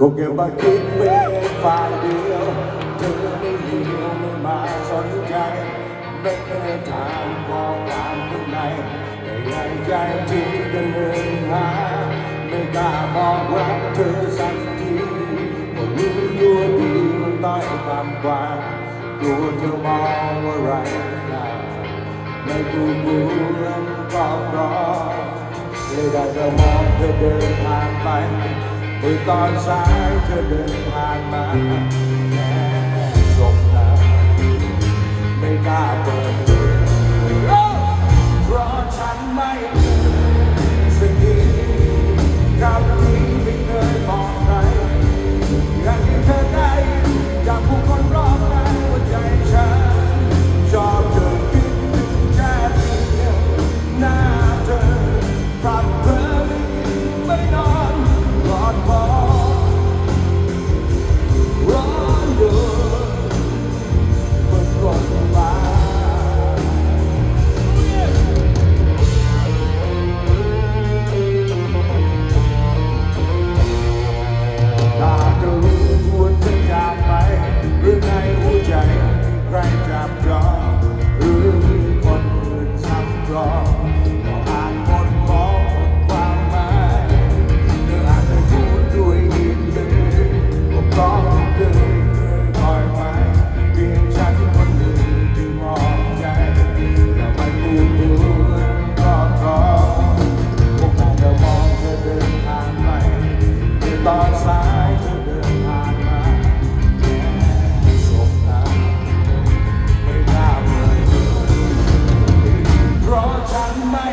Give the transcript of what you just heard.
ก็เก็บมาคิดเป็นฝ่ายเดียวเธอไม่เลี้ยวไม่มาสนใจ ไม่เคยถามบอกกลางข้างในแต่ใหญ่ใจที่จะเดินหา ไม่กล้าบอกรักเธอสักทีก็รู้ตัวดีมันต้อยความกว่ากลัวเธอมองว่าไรนะไม่ดูเหมือนก็รอเลยได้แต่มองเธอเดินทางไป ในตอนสายเธอเดินทางมา ตอนสายเธอเดินผ่านมาแค่สบตาไม่กล้าเปิดเพราะฉันไม่